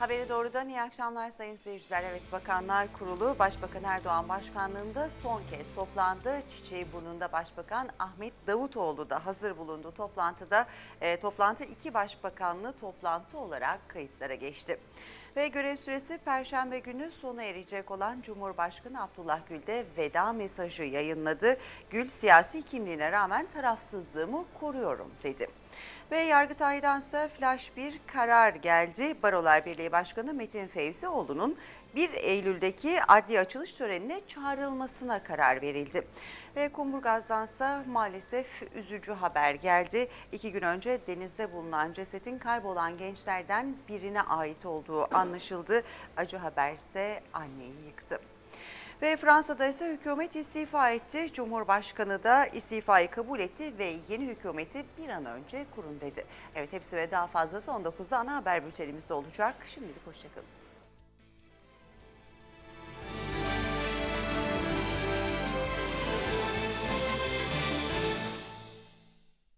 Haberi doğrudan iyi akşamlar sayın seyirciler. Evet Bakanlar Kurulu Başbakan Erdoğan Başkanlığında son kez toplandı. Çiçeği burnunda Başbakan Ahmet Davutoğlu da hazır bulundu toplantıda. E, toplantı iki başbakanlı toplantı olarak kayıtlara geçti. Ve görev süresi Perşembe günü sona erecek olan Cumhurbaşkanı Abdullah Gül de veda mesajı yayınladı. Gül siyasi kimliğine rağmen tarafsızlığımı koruyorum dedi. Ve Yargıtay'dan ise flash bir karar geldi. Barolar Birliği Başkanı Metin Fevzioğlu'nun 1 Eylül'deki adli açılış törenine çağrılmasına karar verildi. Ve Kumburgaz'dan ise maalesef üzücü haber geldi. İki gün önce denizde bulunan cesetin kaybolan gençlerden birine ait olduğu anlaşıldı. Acı haber ise anneyi yıktı. Ve Fransa'da ise hükümet istifa etti. Cumhurbaşkanı da istifayı kabul etti ve yeni hükümeti bir an önce kurun dedi. Evet hepsi ve daha fazlası 19'da ana haber bültenimizde olacak. Şimdilik hoşçakalın.